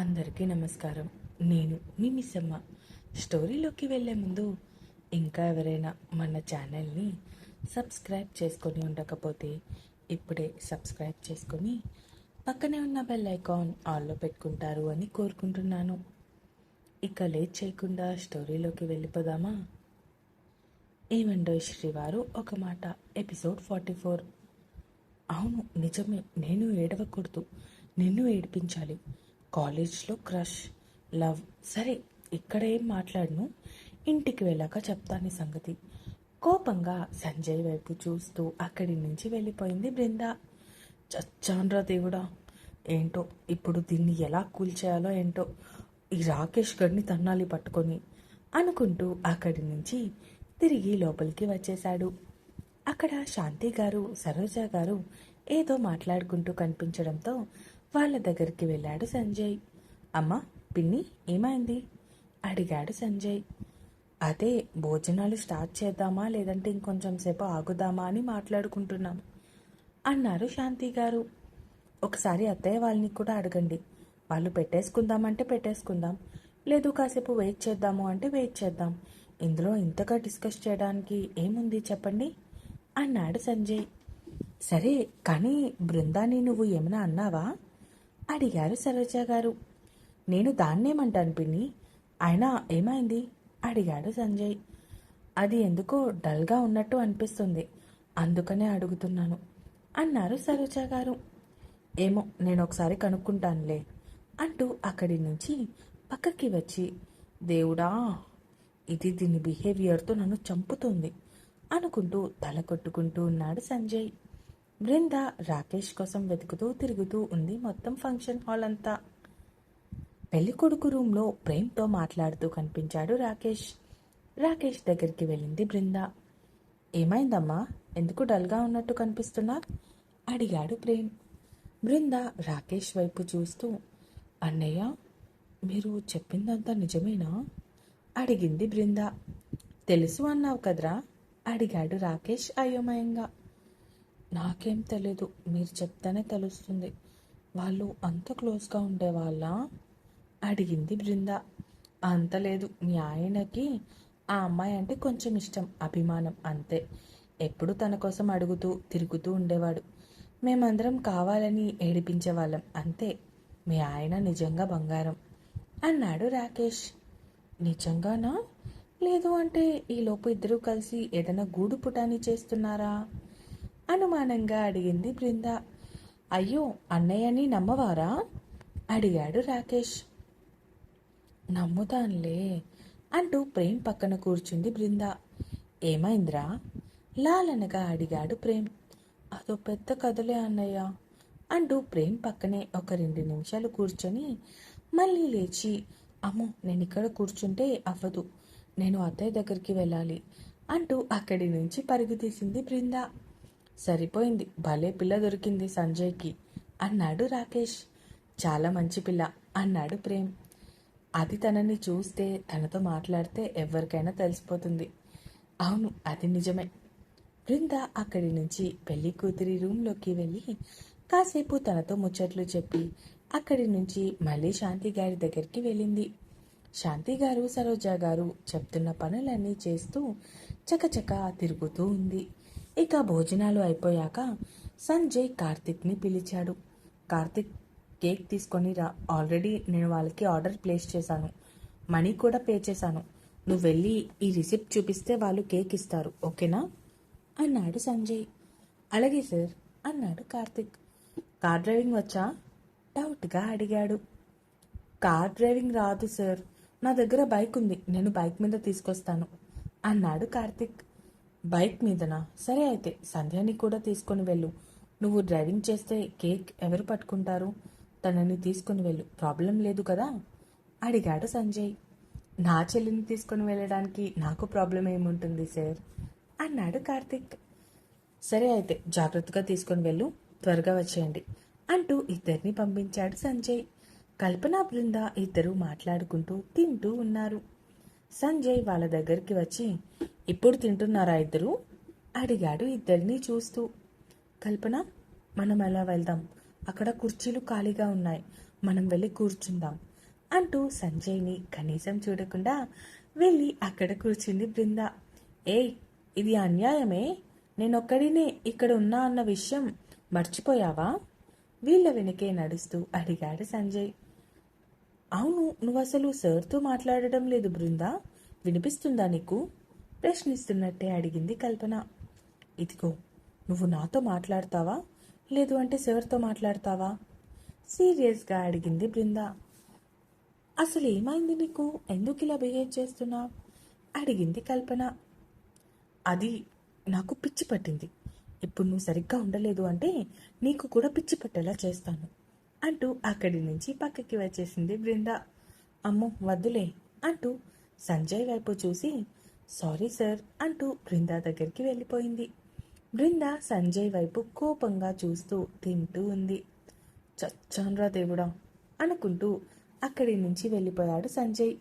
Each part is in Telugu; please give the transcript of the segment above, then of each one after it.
అందరికీ నమస్కారం. నేను మీ మిస్సమ్మ. స్టోరీలోకి వెళ్ళే ముందు ఇంకా ఎవరైనా మన ఛానల్ని సబ్స్క్రైబ్ చేసుకొని ఉండకపోతే ఇప్పుడే సబ్స్క్రైబ్ చేసుకొని పక్కనే ఉన్న బెల్ ఐకాన్ ఆల్లో పెట్టుకుంటారు అని కోరుకుంటున్నాను. ఇక లేట్ చేయకుండా స్టోరీలోకి వెళ్ళిపోదామా? ఏమండో శ్రీవారు ఒక మాట. Episode forty four. అవును నిజమే. నేను ఏడవకూడదు. నిన్ను ఏడిపించాలి. కాలేజ్లో క్రష్ లవ్. సరే ఇక్కడ ఏం మాట్లాడను? ఇంటికి వెళ్ళాక చెప్తాను సంగతి. కోపంగా సంజయ్ వైపు చూస్తూ అక్కడి నుంచి వెళ్ళిపోయింది బృంద. చచ్చాన్రా దేవుడా. ఏంటో ఇప్పుడు దీన్ని ఎలా కూల్చేయాలో ఏంటో. ఈ రాకేష్ గడిని తన్నాలి పట్టుకొని అనుకుంటూ అక్కడి నుంచి తిరిగి లోపలికి వచ్చేశాడు. అక్కడ శాంతి గారు సరోజ గారు ఏదో మాట్లాడుకుంటూ కనిపించడంతో వాళ్ళ దగ్గరికి వెళ్ళాడు సంజయ్. అమ్మా పిన్ని ఏమైంది? అడిగాడు సంజయ్. అదే భోజనాలు స్టార్ట్ చేద్దామా లేదంటే ఇంకొంచెం సేపు ఆగుదామా అని మాట్లాడుకుంటున్నాం అన్నారు శాంతి గారు. ఒకసారి అత్తయ్య వాళ్ళని కూడా అడగండి. వాళ్ళు పెట్టేసుకుందామంటే పెట్టేసుకుందాం లేదు కాసేపు వెయిట్ చేద్దాము అంటే వెయిట్ చేద్దాం. ఇందులో ఇంతగా డిస్కస్ చేయడానికి ఏముంది చెప్పండి? అన్నాడు సంజయ్. సరే కానీ బృందాన్ని నువ్వు ఏమైనా అన్నావా? అడిగారు సరోజ గారు. నేను దాన్నేమంటాను పిన్ని? అయినా ఏమైంది? అడిగాడు సంజయ్. అది ఎందుకో డల్గా ఉన్నట్టు అనిపిస్తుంది. అందుకనే అడుగుతున్నాను అన్నారు సరోజ గారు. ఏమో నేను ఒకసారి కనుక్కుంటానులే అంటూ అక్కడి నుంచి పక్కకి వచ్చి దేవుడా ఇది దీని బిహేవియర్తో నన్ను చంపుతుంది అనుకుంటూ తల కొట్టుకుంటూ ఉన్నాడు సంజయ్. బృంద రాకేష్ కోసం వెతుకుతూ తిరుగుతూ ఉంది మొత్తం ఫంక్షన్ హాల్ అంతా. పెళ్ళి కొడుకు రూమ్లో ప్రేమ్తో మాట్లాడుతూ కనిపించాడు రాకేష్. రాకేష్ దగ్గరికి వెళ్ళింది బృంద. ఏమైందమ్మా? ఎందుకు డల్గా ఉన్నట్టు కనిపిస్తున్నా? అడిగాడు ప్రేమ్. బృంద రాకేష్ వైపు చూస్తూ అన్నయ్య మీరు చెప్పిందంతా నిజమేనా? అడిగింది బృంద. తెలుసు అన్నావు కదరా? అడిగాడు రాకేష్ అయోమయంగా. నాకేం తెలీదు. మీరు చెప్తేనే తెలుస్తుంది. వాళ్ళు అంత క్లోజ్గా ఉండేవాళ్ళ? అడిగింది బృంద. అంత లేదు. మీ ఆయనకి ఆ అమ్మాయి అంటే కొంచెం ఇష్టం అభిమానం అంతే. ఎప్పుడు తన కోసం అడుగుతూ తిరుగుతూ ఉండేవాడు. మేమందరం కావాలని ఏడిపించేవాళ్ళం అంతే. మీ ఆయన నిజంగా బంగారం. అన్నాడు రాకేష్. నిజంగానా? లేదు అంటే ఈలోపు ఇద్దరూ కలిసి ఏదైనా గూడు పుటాని చేస్తున్నారా? అనుమానంగా అడిగింది బృంద. అయ్యో అన్నయ్యని నమ్మవారా? అడిగాడు రాకేష్. నమ్ముతానులే అంటూ ప్రేమ్ పక్కన కూర్చుంది బృంద. ఏమైందిరా లాలనగా అడిగాడు ప్రేమ్. అదో పెద్ద కథలే అన్నయ్య అంటూ ప్రేమ్ పక్కనే ఒక రెండు నిమిషాలు కూర్చొని మళ్ళీ లేచి అమ్మో నేను ఇక్కడ కూర్చుంటే అవ్వదు. నేను అత్తయ్య దగ్గరికి వెళ్ళాలి అంటూ అక్కడి నుంచి పరుగు తీసింది బృంద. సరిపోయింది. భలే పిల్ల దొరికింది సంజయ్కి. అన్నాడు రాకేష్. చాలా మంచి పిల్ల అన్నాడు ప్రేమ్. అది తనని చూస్తే తనతో మాట్లాడితే ఎవరికైనా తెలిసిపోతుంది. అవును అది నిజమే. బృంద అక్కడి నుంచి పెళ్ళి కూతురి రూమ్లోకి వెళ్ళి కాసేపు తనతో ముచ్చట్లు చెప్పి అక్కడి నుంచి మళ్ళీ శాంతి గారి దగ్గరికి వెళ్ళింది. శాంతి గారు సరోజా గారు చెప్తున్న పనులన్నీ చేస్తూ చకచక తిరుగుతూ ఉంది. ఇక భోజనాలు అయిపోయాక సంజయ్ కార్తిక్ని పిలిచాడు. కార్తిక్ కేక్ తీసుకొని రా. ఆల్రెడీ నేను వాళ్ళకి ఆర్డర్ ప్లేస్ చేశాను. మనీ కూడా పే చేశాను. నువ్వు వెళ్ళి ఈ రిసిప్ట్ చూపిస్తే వాళ్ళు కేక్ ఇస్తారు. ఓకేనా? అన్నాడు సంజయ్. అలాగే సార్ అన్నాడు కార్తిక్. కార్ డ్రైవింగ్ వచ్చా? డౌట్గా అడిగాడు. కార్ డ్రైవింగ్ రాదు సార్. నా దగ్గర బైక్ ఉంది. నేను బైక్ మీద తీసుకొస్తాను అన్నాడు కార్తిక్. బైక్ మీదనా? సరే అయితే సంధ్యాని కూడా తీసుకొని వెళ్ళు. నువ్వు డ్రైవింగ్ చేస్తే కేక్ ఎవరు పట్టుకుంటారు? తనని తీసుకుని వెళ్ళు. ప్రాబ్లం లేదు కదా? అడిగాడు సంజయ్. నా చెల్లిని తీసుకుని వెళ్ళడానికి నాకు ప్రాబ్లం ఏముంటుంది సార్? అన్నాడు కార్తిక్. సరే అయితే జాగ్రత్తగా తీసుకొని వెళ్ళు. త్వరగా వచ్చేయండి అంటూ ఇద్దరిని పంపించాడు సంజయ్. కల్పన బృంద ఇద్దరు మాట్లాడుకుంటూ తింటూ ఉన్నారు. సంజయ్ వాళ్ళ దగ్గరికి వచ్చి ఇప్పుడు తింటున్నారా ఇద్దరు అడిగాడు ఇద్దరిని చూస్తూ. కల్పన మనం ఎలా వెళ్దాం? అక్కడ కుర్చీలు ఖాళీగా ఉన్నాయి. మనం వెళ్ళి కూర్చుందాం అంటూ సంజయ్ని కనీసం చూడకుండా వెళ్ళి అక్కడ కూర్చుంది బృంద. ఏయ్ ఇది అన్యాయమే? నేనొక్కడినే ఇక్కడ ఉన్నా అన్న విషయం మర్చిపోయావా? వీళ్ళ వెనకే నడుస్తూ అడిగాడు సంజయ్. అవును నువ్వు అసలు సార్తో మాట్లాడడం లేదు బృందా. వినిపిస్తుందా నీకు? ప్రశ్నిస్తున్నట్టే అడిగింది కల్పన. ఇదిగో నువ్వు నాతో మాట్లాడతావా? లేదు అంటే సార్తో మాట్లాడతావా? సీరియస్గా అడిగింది బృంద. అసలు ఏమైంది నీకు? ఎందుకు ఇలా బిహేవ్ చేస్తున్నావు? అడిగింది కల్పన. అది నాకు పిచ్చి పట్టింది. ఇప్పుడు నువ్వు సరిగ్గా ఉండలేదు అంటే నీకు కూడా పిచ్చి పట్టేలా చేస్తాను అంటూ అక్కడి నుంచి పక్కకి వచ్చేసింది బృంద. అమ్మో వద్దులే అంటూ సంజయ్ వైపు చూసి సారీ సార్ అంటూ బృంద దగ్గరికి వెళ్ళిపోయింది. బృంద సంజయ్ వైపు కోపంగా చూస్తూ తింటూ ఉంది. చచ్చాన్రా దేవుడా అనుకుంటూ అక్కడి నుంచి వెళ్ళిపోయాడు సంజయ్.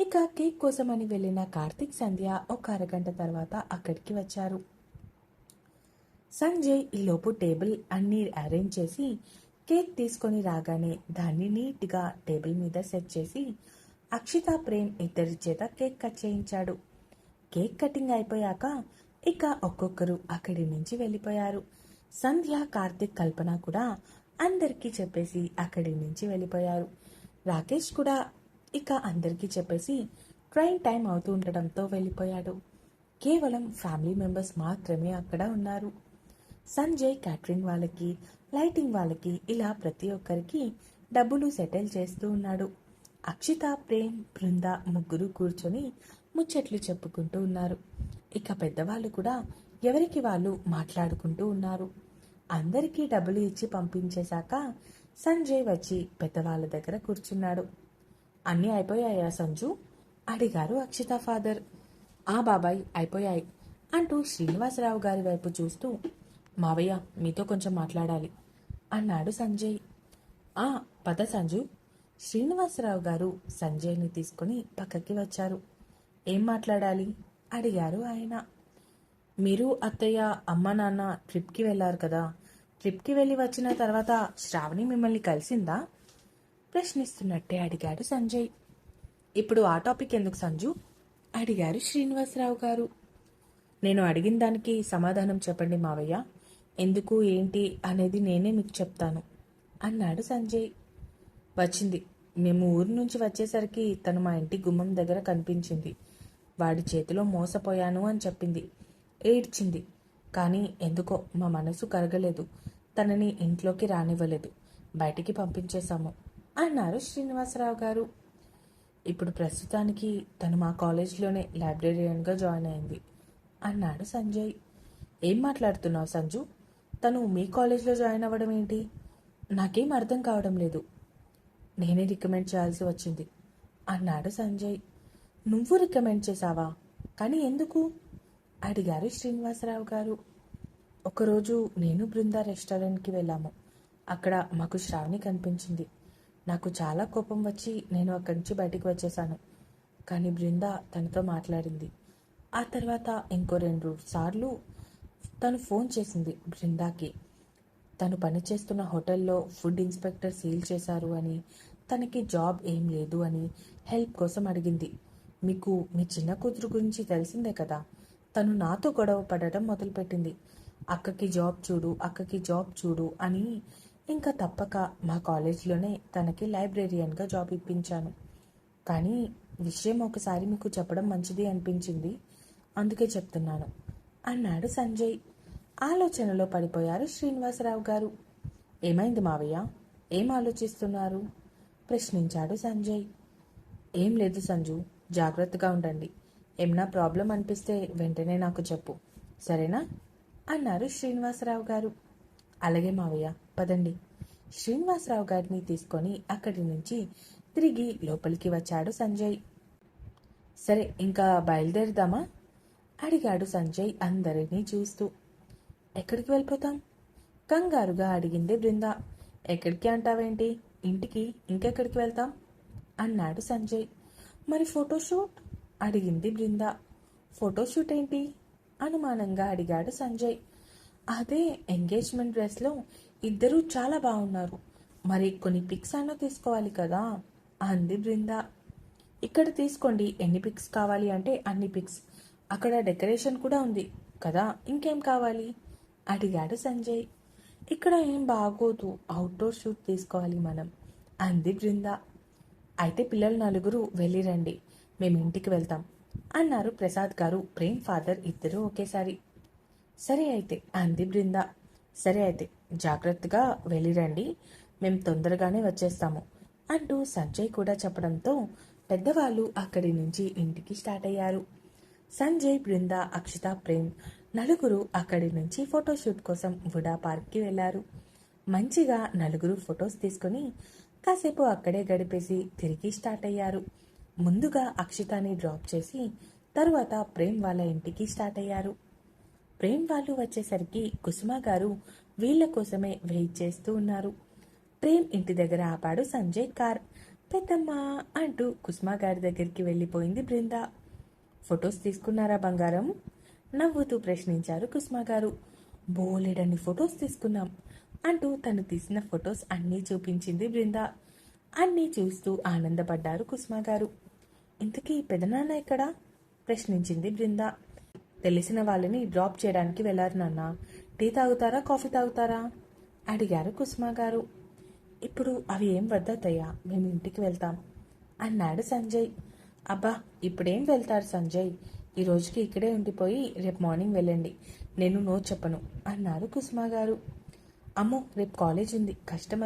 ఇక కేక్ కోసమని వెళ్ళిన కార్తిక్ సంధ్య ఒక అరగంట తర్వాత అక్కడికి వచ్చారు. సంజయ్ ఈలోపు టేబుల్ అన్నీ అరేంజ్ చేసి కేక్ తీసుకొని రాగానే దాన్ని నీట్గా టేబుల్ మీద సెట్ చేసి అక్షిత ప్రేమ్ ఇద్దరి చేత కేక్ కట్ చేయించాడు. కేక్ కటింగ్ అయిపోయాక ఇక ఒక్కొక్కరు అక్కడి నుంచి వెళ్ళిపోయారు. సంధ్య కార్తిక్ కల్పన కూడా అందరికీ చెప్పేసి అక్కడి నుంచి వెళ్ళిపోయారు. రాకేష్ కూడా ఇక అందరికీ చెప్పేసి ట్రైన్ టైం అవుతూ ఉండడంతో వెళ్ళిపోయాడు. కేవలం ఫ్యామిలీ మెంబర్స్ మాత్రమే అక్కడ ఉన్నారు. సంజయ్ క్యాటరింగ్ వాళ్ళకి లైటింగ్ వాళ్ళకి ఇలా ప్రతి ఒక్కరికి డబ్బులు సెటిల్ చేస్తూ ఉన్నాడు. అక్షిత ప్రేమ్ బృంద ముగ్గురు కూర్చొని ముచ్చట్లు చెప్పుకుంటూ ఉన్నారు. ఇక పెద్దవాళ్ళు కూడా ఎవరికి వాళ్ళు మాట్లాడుకుంటూ ఉన్నారు. అందరికీ డబ్బులు ఇచ్చి పంపించేశాక సంజయ్ వచ్చి పెద్దవాళ్ళ దగ్గర కూర్చున్నాడు. అన్నీ అయిపోయాయా సంజు? అడిగారు అక్షిత ఫాదర్. ఆ బాబాయ్ అయిపోయాయి అంటూ శ్రీనివాసరావు గారి వైపు చూస్తూ మావయ్య మీతో కొంచెం మాట్లాడాలి అన్నాడు సంజయ్. ఆ పద సంజు. శ్రీనివాసరావు గారు సంజయ్ని తీసుకుని పక్కకి వచ్చారు. ఏం మాట్లాడాలి? అడిగారు ఆయన. మీరు అత్తయ్య అమ్మ నాన్న ట్రిప్కి వెళ్ళారు కదా. ట్రిప్కి వెళ్ళి వచ్చిన తర్వాత శ్రావణి మిమ్మల్ని కలిసిందా? ప్రశ్నిస్తున్నట్టే అడిగాడు సంజయ్. ఇప్పుడు ఆ టాపిక్ ఎందుకు సంజు? అడిగారు శ్రీనివాసరావు గారు. నేను అడిగిన దానికి సమాధానం చెప్పండి మావయ్య. ఎందుకు ఏంటి అనేది నేనే మీకు చెప్తాను అన్నాడు సంజయ్. వచ్చింది. మేము ఊరు నుంచి వచ్చేసరికి తను మా ఇంటి గుమ్మం దగ్గర కనిపించింది. వాడి చేతిలో మోసపోయాను అని చెప్పింది. ఏడ్చింది. కానీ ఎందుకో మా మనసు కరగలేదు. తనని ఇంట్లోకి రానివ్వలేదు. బయటికి పంపించేశాము అన్నారు శ్రీనివాసరావు గారు. ఇప్పుడు ప్రస్తుతానికి తను మా కాలేజీలోనే లైబ్రేరియన్గా జాయిన్ అయింది అన్నాడు సంజయ్. ఏం మాట్లాడుతున్నావు సంజు? తను మీ కాలేజ్లో జాయిన్ అవ్వడం ఏంటి? నాకేం అర్థం కావడం లేదు. నేనే రికమెండ్ చేయాల్సి వచ్చింది అన్నాడు సంజయ్. నువ్వు రికమెండ్ చేశావా? కానీ ఎందుకు? అడిగారు శ్రీనివాసరావు గారు. ఒకరోజు నేను బృంద రెస్టారెంట్కి వెళ్ళాము. అక్కడ మాకు శ్రావణి కనిపించింది. నాకు చాలా కోపం వచ్చి నేను అక్కడి నుంచి బయటికి వచ్చేసాను కానీ బృంద తనతో మాట్లాడింది. ఆ తర్వాత ఇంకో రెండు సార్లు తను ఫోన్ చేసింది బృందాకి. తను పనిచేస్తున్న హోటల్లో ఫుడ్ ఇన్స్పెక్టర్ సీల్ చేశారు అని తనకి జాబ్ ఏం లేదు అని హెల్ప్ కోసం అడిగింది. మీకు మీ చిన్న కూతురు గురించి తెలిసిందే కదా. తను నాతో గొడవ పడటం మొదలుపెట్టింది. అక్కకి జాబ్ చూడు అక్కకి జాబ్ చూడు అని ఇంకా తప్పక మా కాలేజ్లోనే తనకి లైబ్రేరియన్గా జాబ్ ఇప్పించాను. కానీ విషయం ఒకసారి మీకు చెప్పడం మంచిది అనిపించింది. అందుకే చెప్తున్నాను. అన్నాడు సంజయ్. ఆలోచనలో పడిపోయారు శ్రీనివాసరావు గారు. ఏమైంది మావయ్య? ఏం ఆలోచిస్తున్నారు? ప్రశ్నించాడు సంజయ్. ఏం లేదు సంజు. జాగ్రత్తగా ఉండండి. ఏమన్నా ప్రాబ్లం అనిపిస్తే వెంటనే నాకు చెప్పు. సరేనా? అన్నారు శ్రీనివాసరావు గారు. అలాగే మావయ్య పదండి. శ్రీనివాసరావు గారిని తీసుకొని అక్కడి నుంచి తిరిగి లోపలికి వచ్చాడు సంజయ్. సరే ఇంకా బయలుదేరుదామా? అడిగాడు సంజయ్ అందరినీ చూస్తూ. ఎక్కడికి వెళ్ళిపోతాం? కంగారుగా అడిగింది బృంద. ఎక్కడికి అంటావేంటి? ఇంటికి ఇంకెక్కడికి వెళ్తాం? అన్నాడు సంజయ్. మరి ఫోటోషూట్? అడిగింది బృంద. ఫోటోషూట్ ఏంటి? అనుమానంగా అడిగాడు సంజయ్. అదే ఎంగేజ్మెంట్ డ్రెస్లో ఇద్దరూ చాలా బాగున్నారు. మరి కొన్ని పిక్స్ అన్న తీసుకోవాలి కదా? అంది బృంద. ఇక్కడ తీసుకోండి ఎన్ని పిక్స్ కావాలి అంటే అన్ని పిక్స్. అక్కడ డెకరేషన్ కూడా ఉంది కదా ఇంకేం కావాలి? అడిగాడు సంజయ్. ఇక్కడ ఏం బాగోదు అవుట్డోర్ షూట్ తీసుకోవాలి మనం అంది బృందా. అయితే పిల్లలు నలుగురు వెళ్ళిరండి. మేము ఇంటికి వెళ్తాం. అన్నారు ప్రసాద్ గారు. ప్రేమ్ ఫాదర్ ఇద్దరు ఒకేసారి. సరే అయితే అంది బృంద. సరే అయితే జాగ్రత్తగా వెళ్ళిరండి. మేము తొందరగానే వచ్చేస్తాము అంటూ సంజయ్ కూడా చెప్పడంతో పెద్దవాళ్ళు అక్కడి నుంచి ఇంటికి స్టార్ట్ అయ్యారు. సంజయ్ బృంద అక్షిత ప్రేమ్ నలుగురు అక్కడి నుంచి ఫోటోషూట్ కోసం వుడా పార్క్కి వెళ్ళారు. మంచిగా నలుగురు ఫొటోస్ తీసుకుని కాసేపు అక్కడే గడిపేసి తిరిగి స్టార్ట్ అయ్యారు. ముందుగా అక్షితాని డ్రాప్ చేసి తరువాత ప్రేమ్ వాళ్ళ ఇంటికి స్టార్ట్ అయ్యారు. ప్రేమ్ వాళ్ళు వచ్చేసరికి కుసుమ గారు వీళ్ళ కోసమే వెయిట్ చేస్తూ ఉన్నారు. ప్రేమ్ ఇంటి దగ్గర ఆపాడు సంజయ్ కార్. పెద్దమ్మ అంటూ కుసుమ గారి దగ్గరికి వెళ్ళిపోయింది బృంద. ఫొటోస్ తీసుకున్నారా బంగారం? నవ్వుతూ ప్రశ్నించారు కుసుమ గారు. బోలెడన్ని ఫొటోస్ తీసుకున్నాం. అంటూ తను తీసిన ఫొటోస్ అన్నీ చూపించింది బృంద. అన్నీ చూస్తూ ఆనందపడ్డారు కుసుమ గారు. ఇంతకీ పెదనాన్న ఎక్కడా? ప్రశ్నించింది బృంద. తెలిసిన వాళ్ళని డ్రాప్ చేయడానికి వెళ్ళారు నాన్న. టీ తాగుతారా కాఫీ తాగుతారా? అడిగారు కుసుమ గారు. ఇప్పుడు అవి ఏం వద్దతయ్యా మేము ఇంటికి వెళ్తాం అన్నాడు సంజయ్. అబ్బా ఇప్పుడేం వెళ్తారు సంజయ్? ఈ రోజుకి ఇక్కడే ఉండిపోయి రేపు మార్నింగ్ వెళ్ళండి. నేను నో చెప్పను అన్నారు కుసుమ గారు. అమ్మో రేపు కాలేజ్ ఉంది. కష్టం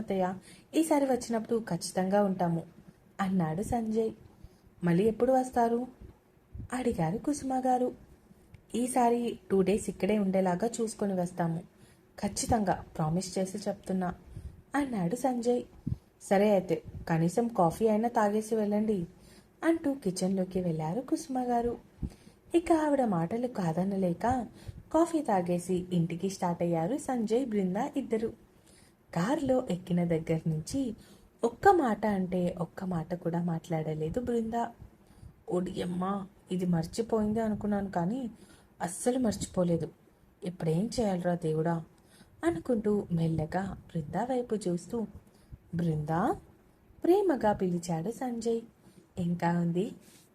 ఈసారి వచ్చినప్పుడు ఖచ్చితంగా ఉంటాము. అన్నాడు సంజయ్. మళ్ళీ ఎప్పుడు వస్తారు? అడిగారు కుసుమ గారు. ఈసారి టూ డేస్ ఇక్కడే ఉండేలాగా చూసుకొని వస్తాము. ఖచ్చితంగా ప్రామిస్ చేసి చెప్తున్నా అన్నాడు సంజయ్. సరే అయితే కనీసం కాఫీ అయినా తాగేసి వెళ్ళండి అంటూ కిచెన్లోకి వెళ్ళారు కుసుమ గారు. ఇక ఆవిడ మాటలు కాదనలేక కాఫీ తాగేసి ఇంటికి స్టార్ట్ అయ్యారు సంజయ్ బృంద ఇద్దరు. కారులో ఎక్కిన దగ్గర నుంచి ఒక్క మాట అంటే ఒక్క మాట కూడా మాట్లాడలేదు బృంద. ఒడియమ్మా ఇది మర్చిపోయింది అనుకున్నాను కానీ అస్సలు మర్చిపోలేదు. ఇప్పుడేం చేయాలరా దేవుడా? అనుకుంటూ మెల్లగా బృందా వైపు చూస్తూ బృందా? ప్రేమగా పిలిచాడు సంజయ్. ఇంకా ఉంది?